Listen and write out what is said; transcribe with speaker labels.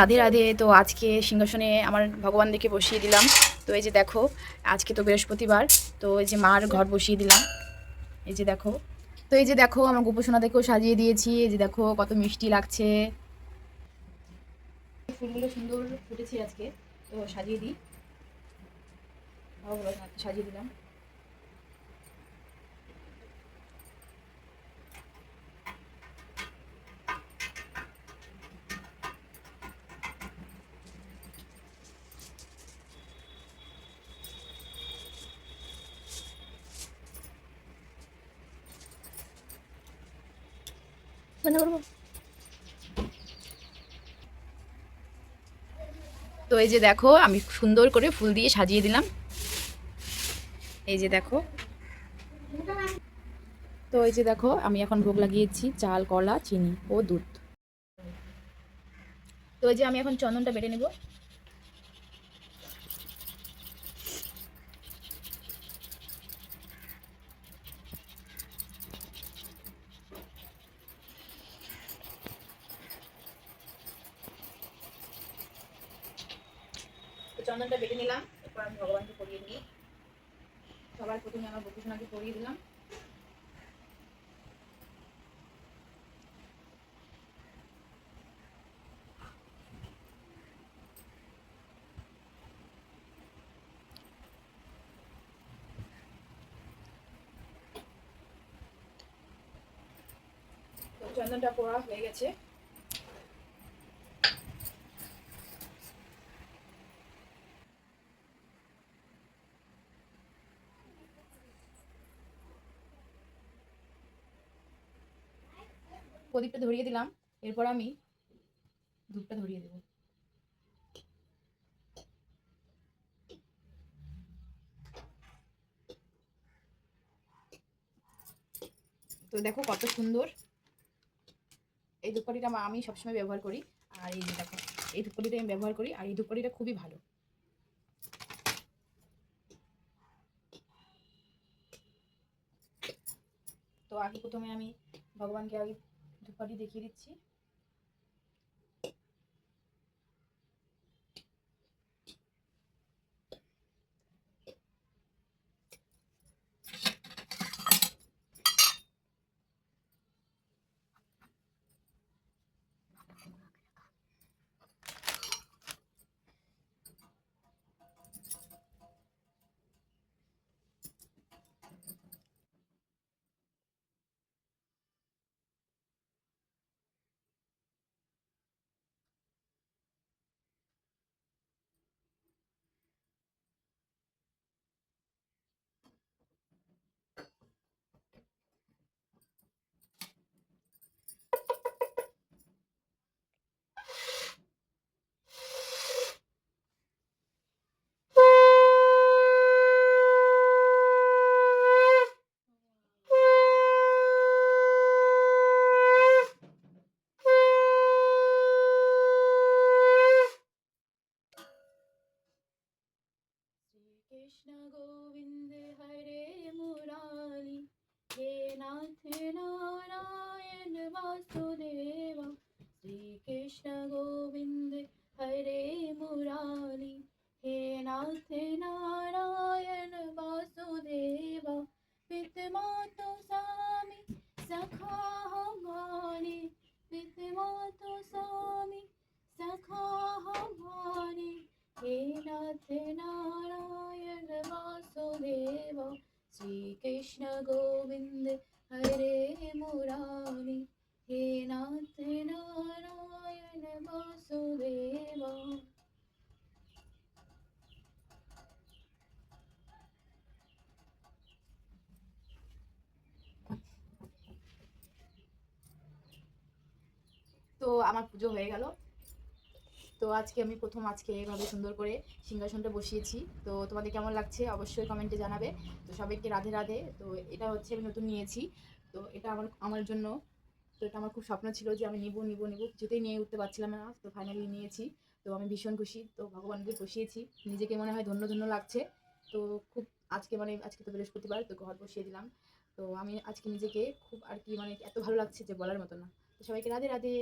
Speaker 1: রাধে রাধে। তো আজকে সিংহাসনে আমার ভগবান দেখে বসিয়ে দিলাম। তো এই যে দেখো, আজকে তো বৃহস্পতিবার, তো এই যে মার ঘর বসিয়ে দিলাম। এই যে দেখো, তো এই যে দেখো, আমার গোপসোনা দেখেও সাজিয়ে দিয়েছি। এই যে দেখো, কত মিষ্টি লাগছে। ফুলগুলো সুন্দর ফুটেছে আজকে, তো সাজিয়ে দিই। সাজিয়ে দিলাম। তো এই যে দেখো, আমি সুন্দর করে ফুল দিয়ে সাজিয়ে দিলাম। এই যে দেখো। তো এই যে দেখো, আমি এখন ভোগ লাগিয়েছি, চাল, কলা, চিনি ও দুধ। তো এই যে আমি এখন চন্দনটা বেটে নেব। চন্দনটা বেটে নিলাম। এরপর আমি ভগবানকে পরিয়ে নিই। সবার প্রথমে আমার বকুসোনাকে পরিয়ে দিলাম। চন্দনটা পড়া হয়ে গেছে। প্রদীপটা ধরিয়ে দিলাম, এরপর আমি ধূপটা ধরিয়ে দেব। তো দেখো কত সুন্দর। এই ধূপকাঠিটা আমা- সবসময় ব্যবহার করি, আর এই দেখো, এই ধূপকাঠিটা আমি ব্যবহার করি, আর এই ধূপকাঠিটা খুবই ভালো। তো আগে প্রথমে আমি ভগবানকে আগে ধূপকাঠি দেখিয়ে দিচ্ছি। কৃষ্ণ গোবিন্দ হরে মুরালি। হে নাথ নারায়ণ বাসুদেব শ্রীকৃষ্ণ গোবিন্দ হরে মুরালি। হে নাথ নারায়ণ শ্রীকৃষ্ণ গোবিন্দ হরে মুরারি হে নাথ নারায়ণ বাসুদেব তো আমার পুজো হয়ে গেল। তো আজকে আমি প্রথম আজকে এভাবে সুন্দর করে সিংহাসনটা বসিয়েছি। তো তোমাদের কেমন লাগছে অবশ্যই কমেন্টে জানাবে। তো সবাইকে রাধে রাধে। তো এটা হচ্ছে আমি নতুন নিয়েছি। তো এটা আমার আমার জন্য। তো এটা আমার খুব স্বপ্ন ছিল যে আমি নিব নিব নিব। কিছুতেই নিয়ে উঠতে পারছিলাম না। তো ফাইনালি নিয়েছি। তো আমি ভীষণ খুশি। তো ভগবানকে বসিয়েছি। নিজেকে মনে হয় ধন্য ধন্য লাগছে। তো খুব আজকে মানে আজকে তো বৃহস্পতিবার, তো ঘর বসিয়ে দিলাম। তো আমি আজকে নিজেকে খুব আর কি মানে এত ভালো লাগছে যে বলার মতো না। তো সবাইকে রাধে রাধে।